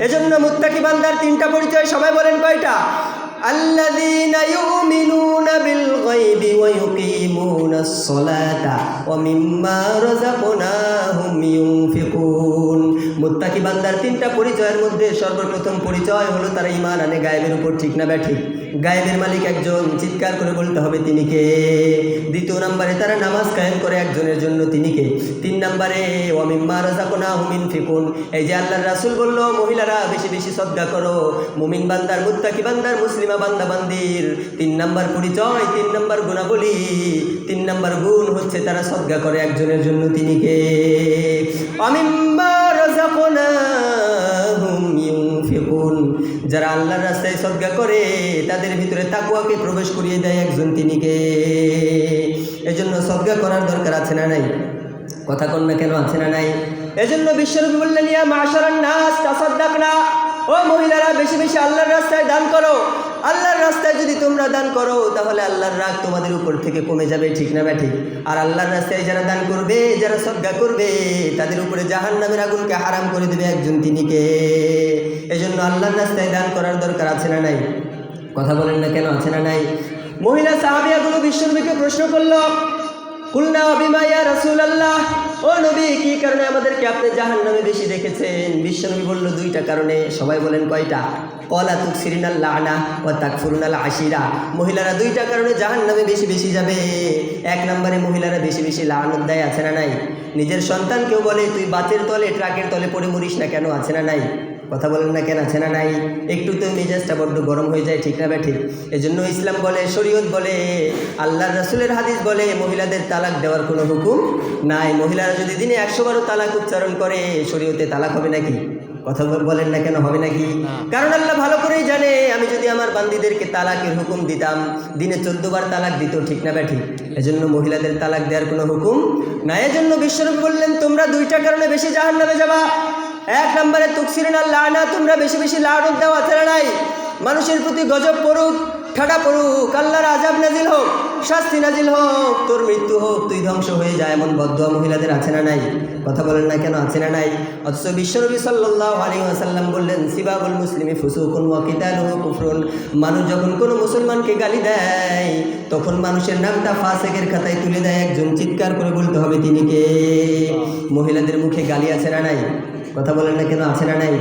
এজন্য মুত্তাকি বান্দার তিনটা পরিচয় সবাই বলেন কয়টা? আল্লাযীনা ইউমিনুনা বিল মুত্তাকি বান্দার তিনটা পরিচয়ের মধ্যে সর্বপ্রথম পরিচয় হলো তারা ঈমান আনে গায়েবের উপর, ঠিক না ব্যাঠিক গায়েবের মালিক একজন, চিৎকার করে বলতে হবে তিনি কে? দ্বিতীয় নম্বরে তারা নামাজ কায়েম করে একজনের জন্য তিনি কে? তিন নম্বরে ওয়ামিম্মা রাজাকুনা হুমিন ফিকুন। এই যে আল্লাহর রাসূল বলল, মহিলারা বেশি বেশি শ্রদ্ধা করো। মুমিন বান্দার, মুত্তাকি বান্দার, মুসলিমা বান্দা বান্দির। তিন নম্বর পরিচয়, তিন নম্বর গুণাবলী। তিন নম্বর গুণ হচ্ছে তারা শ্রদ্ধা করে একজনের জন্য তিনি কে? ইউনফিকুন যারা আল্লাহর রাস্তায় সদ্গা করে, তাদের ভিতরে তাকুয়াকে প্রবেশ করিয়ে দেয় একজন তিনিকে এজন্য সদ্গা করার দরকার আছে না নাই? কথা কন না কেন, আছে না নাই? এজন্য বিশ্বনবী বললেন, ইয়া মাশারান তাসাদ্দাকনা। ও মহিলারা, বেশি বেশি আল্লাহর রাস্তায় দান করো। আল্লাহর রাস্তায় যদি তোমরা দান করো, তাহলে আল্লাহর রাগ তোমাদের উপর থেকে কমে যাবে, ঠিক না ঠিক আর আল্লাহর রাস্তায় যারা দান করবে, যারা সদ্গা করবে, তাদের উপরে জাহান নামের আগুনকে হারাম করে দেবে একজন তিনিকে। এই জন্য আল্লাহর রাস্তায় দান করার দরকার আছে না নাই? কথা বলেন না কেন, আছে না নাই? মহিলা সাহাবিয়াগুলো বিশ্বনবীকে প্রশ্ন করল কুলনা অবিমাইয়া রসুল আল্লাহ ও নবী, কি কারণে আমাদেরকে আপনি জাহান নামে বেশি বলল, দুইটা কারণে। সবাই বলেন, কয়টা? মহিলারা দুইটা কারণে জাহান নামে বেশি বেশি যাবে। এক নম্বরে মহিলারা বেশি বেশি আছে না নাই? নিজের বলে, তুই বাতের তলে, ট্রাকের তলে পড়ে মরিস না কেন, আছে না নাই? কথা বলেন না কেন আছে না নাই। একটু তো মেজাজটা বড্ড গরম হয়ে যায় ঠিক না ব্যাঠি? এজন্য ইসলাম বলে শরীয়ত বলে আল্লাহর রাসুলের হাদিস বলে মহিলাদের তালাক দেওয়ার কোনো হুকুম নাই। মহিলারা যদি দিনে একশো বারো তালাক উচ্চারণ করে শরীয়তে তালাক হবে নাকি? কথা বলেন না কেন হবে নাকি? কারণ আল্লাহ ভালো করেই জানে আমি যদি আমার বান্দিদেরকে তালাকের হুকুম দিতাম দিনে চোদ্দ বার তালাক দিত ঠিক না ব্যাঠি? এজন্য মহিলাদের তালাক দেওয়ার কোনো হুকুম না এজন্য বিশ্বরূপ বললেন তোমরা দুইটা কারণে বেশি জাহান নামে যাবা। এক নম্বরে তুকসির না লানা, তোমরা বেশি বেশি লাড়ত দেওয়া আছে না নাই? মানুষের প্রতি গজব পড়ুক ঠাডা পড়ুক, আল্লাহর আজাব নাজিল হোক, শাস্তি নাজিল হোক, তোর মৃত্যু হোক, তুই ধ্বংস হয়ে যায় এমন বদুয়া মহিলাদের আছে না নাই? কথা বলেন না কেন আছে না নাই? অথচ বিশ্বনবী সাল্লাহ আলী আসাল্লাম বললেন, সিবাবুল মুসলিমে ফুসুকুন ওয়াকিতাল কুফরুন। মানুষ যখন কোনো মুসলমানকে গালি দেয়, তখন মানুষের নামটা ফাসেকের খাতায় তুলে দেয়, একজন চিৎকার করে বলতে হবে, তিনি কে? মহিলাদের মুখে গালি আছে না নাই? কথা বলেন না কেন, আছে না নাই?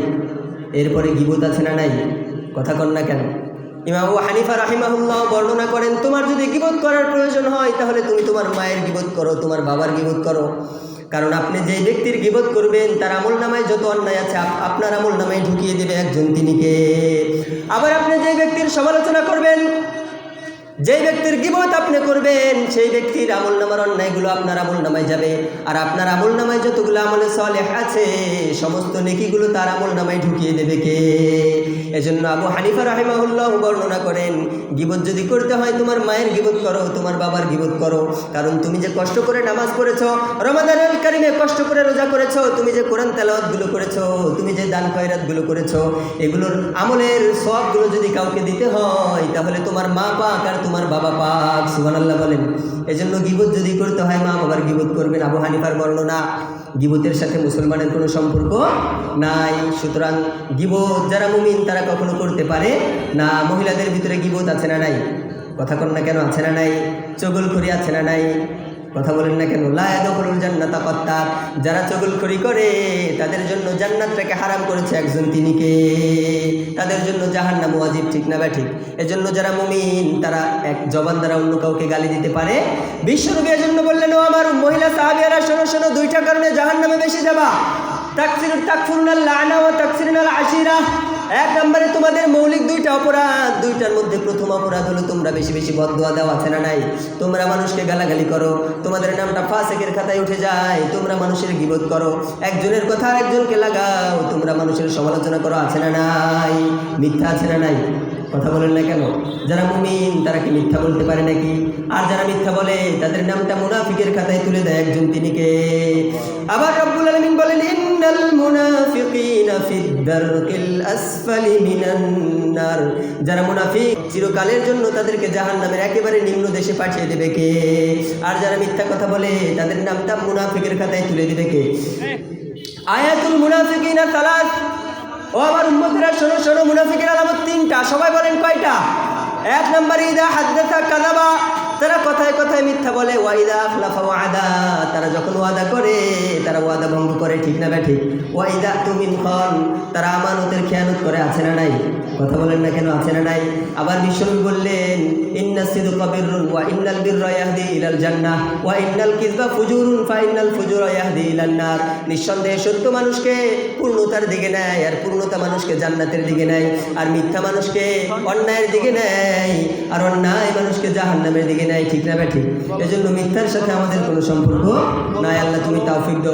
এরপরে গিবত আছে না নাই? কথা কন না কেন? ইমাম হানিফা রাহিমাহুল্লাহ বর্ণনা করেন, তোমার যদি গিবত করার প্রয়োজন হয়, তাহলে তুমি তোমার মায়ের গিবত করো, তোমার বাবার গিবত করো। কারণ আপনি যেই ব্যক্তির গিবত করবেন, তার আমল নামায় যত অন্যায় আছে, আপ- আপনার আমল নামায় ঢুকিয়ে দেবে একজন তিনিকে আবার আপনি যেই ব্যক্তির সমালোচনা করবেন যেই ব্যক্তির গিবত আপনি করবেন, সেই ব্যক্তির আমল নামার অন্যায়গুলো আপনার আমল নামায় যাবে। আর আপনার আমল নামায় যতগুলো আমলে সলে আছে, সমস্ত নেকিগুলো তার আমল নামায় ঢুকিয়ে দেবে কে? এজন্য আবু হানিফা রাহিমাহুল্লাহ বর্ণনা করেন, গিবত যদি করতে হয়, তোমার মায়ের গিবত করো, তোমার বাবার গিবত করো। কারণ তুমি যে কষ্ট করে নামাজ পড়েছো রমাদানুল কারিমে কষ্ট করে রোজা করেছ, তুমি যে কোরআন তেলাওয়াতগুলো করেছ, তুমি যে দান খয়রাতগুলো করেছ, এগুলোর আমলের সবগুলো যদি কাউকে দিতে হয়, তাহলে তোমার মা পাক আর তোমার বাবা পাক, সুবহানাল্লাহ বলেন। এজন্য গিবত যদি করতে হয়, মা বাবার গিবত করবেন। আবু হানিফার বর্ণনা, গিবতের সাথে মুসলমানের কোনো সম্পর্ক নাই। সুতরাং গিবত যারা মুমিন, তারা কখনো করতে পারে না। মহিলাদের ভিতরে গিবত আছে না নাই? কথা কন না কেন, আছে না নাই? চগল চগলখড়ি আছে না নাই? কথা বলেন না কেন? লায়াদখলুল জান্নাতা কত্তার যারা চগলখড়ি করে, তাদের জন্য জান্নাতটাকে হারাম করেছে একজন তিনিকে তাদের জন্য জাহান্নাম ওয়াজিব ঠিক না ঠিক এজন্য যারা মুমিন, তারা এক জবান দ্বারা অন্য কাউকে গালি দিতে পারে। বিশ্বনবী এজন্য বললেন, ও আমার মহিলা সাহাবিয়ারা, শোনো শোনো, দুইটা কারণে জাহান্নামে বেশি যাবা। তাকসির তাকফুরুনাল লানা ও তাকসিরুনাল আশিরা। এক নম্বরে তোমাদের মৌলিক দুইটা অপরাধ। দুইটার মধ্যে প্রথম অপরাধ হলো, তোমরা বেশি বেশি বদুয়া দেওয়া আছে না নাই? তোমরা মানুষকে গালাগালি করো, তোমাদের নামটা ফাঁসেকের খাতায় উঠে যায়, তোমরা মানুষের গিবত করো। একজনের কথা একজনকে লাগাও, তোমরা মানুষের সমালোচনা করো, আছে না নাই? মিথ্যা আছে না নাই? কথা বলেন না কেন? যারা মুমিন, তারা কি মিথ্যা বলতে পারে নাকি? আর যারা মিথ্যা বলে, তাদের নামটা মুনাফিকের খাতায় তুলে দেয় একজন তিনিকে আবার রব্বুল আলামিন বলেন, ইন্নাল মুনাফিকিনা ফিদ দারকিল আসফালি মিনান নার। যারা মুনাফিক, চিরকালের জন্য তাদেরকে জাহান্নামের একেবারে নিম্ন দেশে পাঠিয়ে দেবে কে? আর যারা মিথ্যা কথা বলে, তাদের নামটা মুনাফিকের খাতায় তুলে দেবে কে? আয়াতুল মুনাফিকিনা তালাত ও আমার উম্মতেরা, শোনো শোনো, মুনাফিকের আলামত তিনটা। সবাই বলেন কয়টা? এক নম্বর, ইদা হাদ্দাথা কাদাবা তারা কথায় কথায় মিথ্যা বলে ওয়াইদা আখলাফা ওয়াদা। তারা যখন ওয়াদা করে, তারা ওয়াদা ভঙ্গ করে, ঠিক না ঠিক ওয়াইদা তুমিন খন তারা আমানতের খেয়ানত করে, আছে না নাই? কথা বলেন না কেন, আছে না নাই? আবার বিশ্বনবী বললেন, ইন্না সিদুকা বিররুন ওয়া ইন্নাল বিররা ইয়াহদি ইলাল জান্নাহ, ওয়া ইন্নাল কিযবা ফুজুরুন ফা ইন্নাল ফুজুরা ইয়াহদি ইলান নার। নিঃসন্দেহে সত্য মানুষকে পূর্ণতার দিকে নেয়, আর পূর্ণতা মানুষকে জান্নাতের দিকে নেয়, আর মিথ্যা মানুষকে অন্যায়ের দিকে নেয়, আর অন্যায় মানুষকে জাহান্নামের দিকে নেয়। ঠিক না ঠিক এজন্য মিথ্যার সাথে আমাদের কোনো সম্পর্ক নাই। আল্লাহ তুমি তাওফিক দাও।